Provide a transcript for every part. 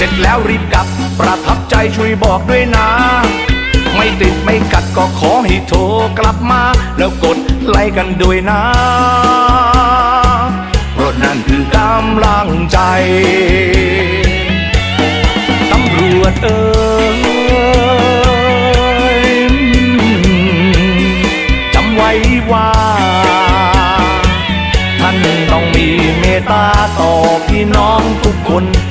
เสร็จแล้วรีบกลับ ประทับใจช่วยบอกด้วยนะ ไม่ติดไม่กัดก็ขอให้โทรกลับมา แล้วกดไลค์กันด้วยนะรถนั่นคือกำลังใจตำรวจเออ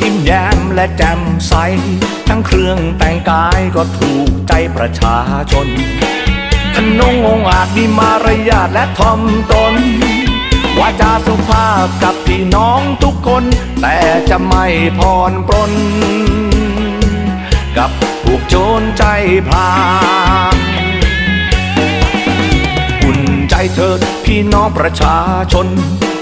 ยิ้มแย้มและแจ่มใส ทั้งเครื่องแต่งกายก็ถูกใจประชาชนทนงองอาจมีมารยาทและทอมตนวาจาสุภาพกับพี่น้องทุกคน แต่จะไม่พรปรน กับพวกโจรใจพลาอุ่นใจเถิดพี่น้องประชาชน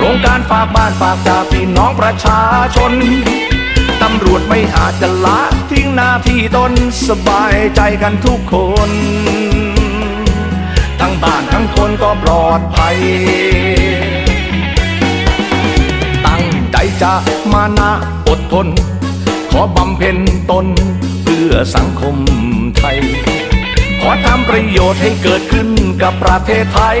โครงการฝากบ้านฝากจาพี่น้องประชาชน ตำรวจไม่อาจจะละทิ้งหน้าที่ตนสบายใจกันทุกคน ทั้งบ้านทั้งคนก็ปลอดภัย ตั้งใจจะมานะอดทน ขอบำเพ็ญตนเพื่อสังคมไทย ขอทำประโยชน์ให้เกิดขึ้นกับประเทศไทย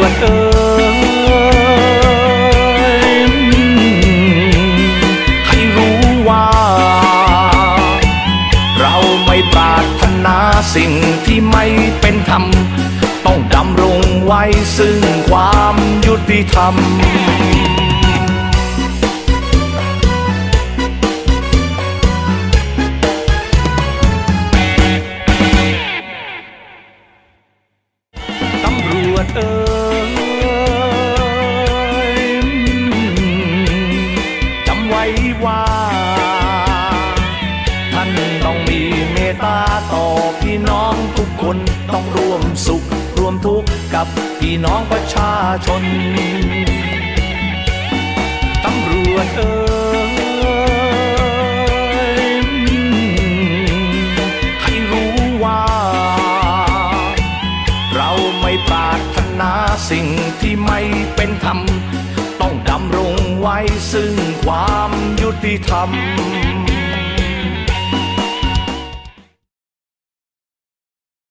วจเอ่ยให้รู้ว่า เราไม่ปรารถนาสิ่งที่ไม่เป็นธรรม ต้องดำรงไว้ซึ่งความยุติธรรมตำรวจเอ่ ตตาต่อพี่น้องทุกคนต้องร่วมสุขร่วมทุกข์กับพี่น้องประชาชนตำรวจเอ่ยให้รู้ว่า เราไม่ปรารถนาสิ่งที่ไม่เป็นธรรม ต้องดำรงไว้ซึ่งความยุติธรรม